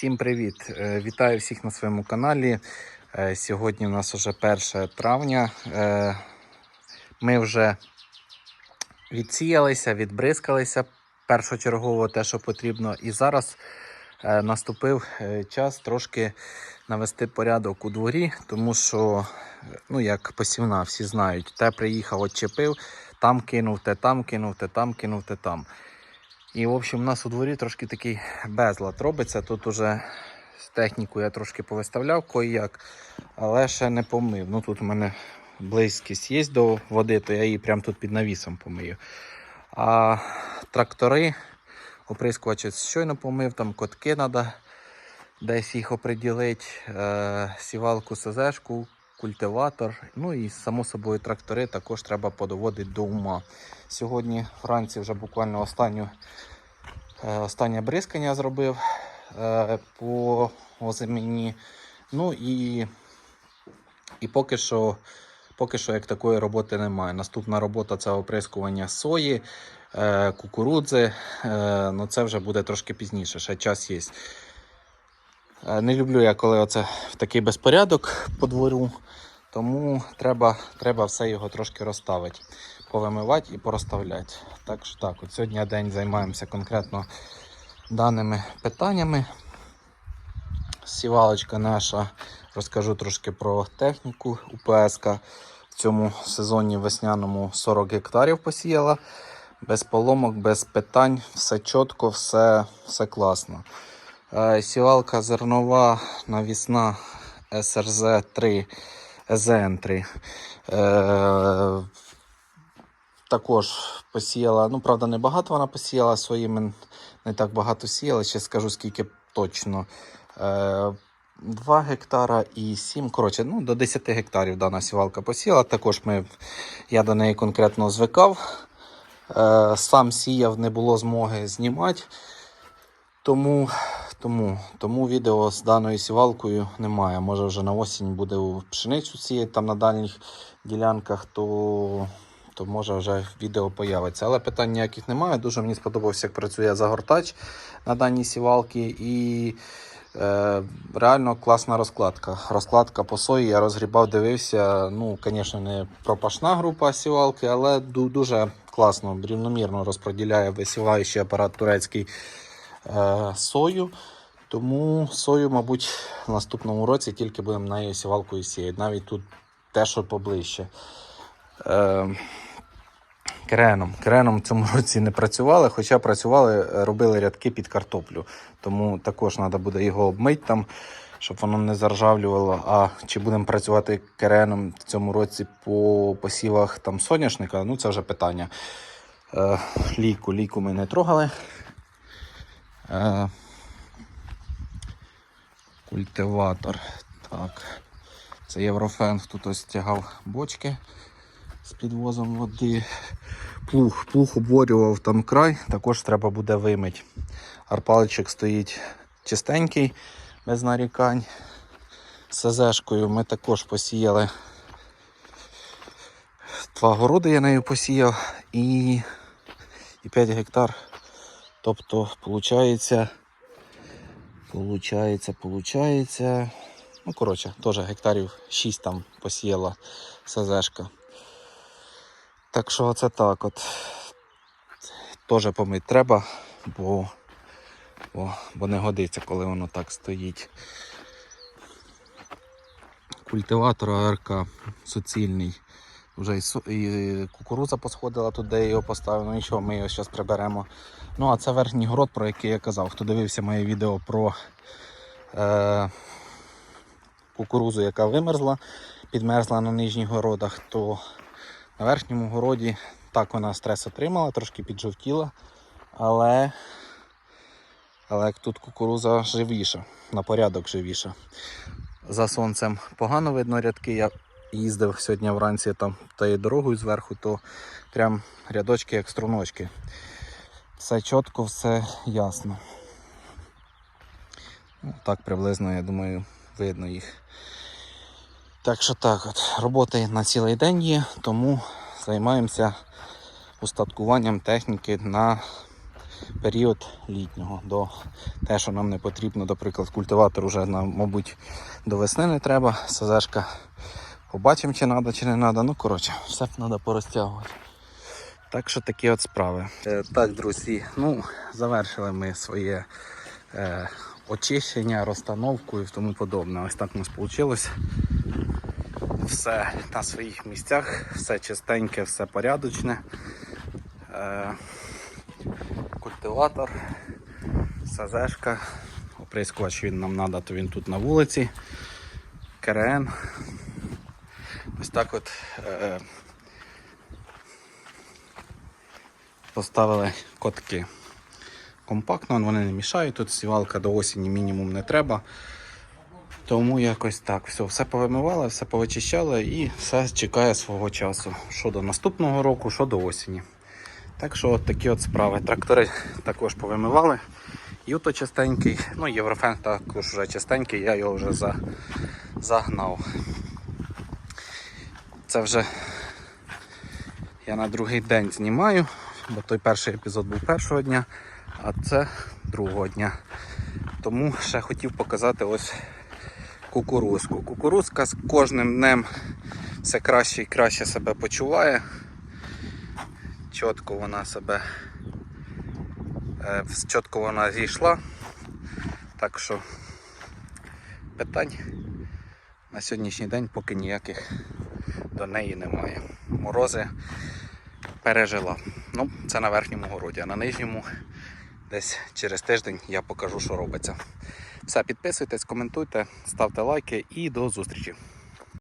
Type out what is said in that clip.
Всім привіт! Е, Вітаю всіх на своєму каналі. Е, Сьогодні у нас вже 1 травня. Е, Ми вже відсіялися, відбризкалися першочергово те, що потрібно. І зараз наступив час трошки навести порядок у дворі, тому що, ну як посівна, всі знають, те приїхав, отчепив, там кинув, те там кинув, те там кинув, те там. І, в общем, у нас у дворі трошки такий безлад робиться. Тут уже техніку я трошки повиставляв кої-як, але ще не помив. Ну тут у мене близькість є до води, то я її прямо тут під навісом помию. А трактори, оприскувач щойно помив, там котки треба десь їх оприділити, е, сівалку СЗшку, культиватор. Ну і само собою трактори також треба подоводити до ума. Сьогодні вранці вже буквально останню, е, останнє бризкання зробив е, по озиміні. Ну і, і поки що. Поки що як такої роботи немає. Наступна робота це оприскування сої, е, кукурудзи. Ну це вже буде трошки пізніше, ще час є. Е, Не люблю я, коли оце в такий безпорядок по двору, тому треба, треба все його трошки розставити, повимивати і порозставляти. Так що так, от сьогодні день займаємося конкретно даними питаннями. Сівалочка наша, розкажу трошки про техніку УПСК. В цьому сезоні весняному 40 гектарів посіяла. Без поломок, без питань, все чітко, все, все класно. Е, Сівалка зернова навісна СРЗ 3 езн 3 Е, також посіяла, ну правда, не багато вона посіяла своїми, не так багато сіяла, ще скажу скільки точно. Е, 2 гектара і 7, коротше, ну, до 10 гектарів дана сівалка посіяла. Також ми, я до неї конкретно звикав. Е, сам сіяв, не було змоги знімати. Тому, тому, тому відео з даною сівалкою немає. Може вже на осінь буде пшеницю сіяти там на дальніх ділянках, то, то може вже відео появиться. Але питань ніяких немає. Дуже мені сподобався, як працює загортач на даній сівалці. І е, реально класна розкладка. Розкладка по сої я розгрібав, дивився. Ну, звісно, не пропашна група сівалки, але дуже класно, рівномірно розподіляє висіваючий апарат турецький сою. Тому сою, мабуть, в наступному році тільки будемо нею сівалкою сіяти. Навіть тут те, що поближче. Е, Креном. Креном в цьому році не працювали, хоча працювали, е, робили рядки під картоплю. Тому також треба буде його обмити там, щоб воно не заржавлювало. А чи будемо працювати кереном в цьому році по посівах там соняшника, ну це вже питання. Е, лійку, лійку ми не трогали. Е, культиватор. Так. Це Єврофенг тут ось тягав бочки з підвозом води. Плуг, плуг обворював там край, також треба буде вимити. Арпаличок стоїть чистенький, без нарікань. СЗшкою ми також посіяли. Два городи я нею посіяв і, і 5 гектар. Тобто, виходить, Получається, получається. Ну, коротше, теж гектарів 6 там посіяла СЗшка. Так що це так от. Теж помити треба, бо, бо, бо не годиться, коли воно так стоїть. Культиватор АРК суцільний. Вже і, і кукуруза посходила тут, де його поставив. Ну нічого, ми його зараз приберемо. Ну, а це верхній город, про який я казав. Хто дивився моє відео про е, кукурузу, яка вимерзла, підмерзла на нижніх городах, то на верхньому городі так вона стрес отримала, трошки піджовтіла, але, але тут кукуруза живіша, на порядок живіша. За сонцем погано видно рядки. Я їздив сьогодні вранці там тією дорогою зверху, то прям рядочки як струночки. Все чітко, все ясно. Ну, так приблизно, я думаю, видно їх. Так що так от, роботи на цілий день є, тому займаємося устаткуванням техніки на період літнього. До те, що нам не потрібно, наприклад, культиватор вже нам, мабуть, до весни не треба. СЗшка побачимо, чи треба, чи не треба. Ну, коротше, все треба порозтягувати. Так що такі от справи. Е, так, друзі, ну, завершили ми своє е, очищення, розстановку і тому подобне. Ось так у нас вийшло. Все на своїх місцях, все чистеньке, все порядочне. Е, культиватор, сазешка. Оприскувач він нам треба, то він тут на вулиці. КРН. Ось так от е, поставили котки компактно, вони не мішають. Тут сівалка до осені мінімум не треба. Тому якось так. Все, все повимивали, все повичищали і все чекає свого часу. Що до наступного року, що до осені. Так що от такі от справи. Трактори також повимивали. Юто чистенький, ну Єврофен також вже чистенький, я його вже за, загнав. Це вже я на другий день знімаю, бо той перший епізод був першого дня, а це другого дня. Тому ще хотів показати ось кукурузку. Кукурузка з кожним днем все краще і краще себе почуває. Чітко вона себе е, чітко вона зійшла. Так що питань на сьогоднішній день поки ніяких до неї немає. Морози пережила. Ну, це на верхньому городі, а на нижньому десь через тиждень я покажу, що робиться. Все, підписуйтесь, коментуйте, ставте лайки і до зустрічі.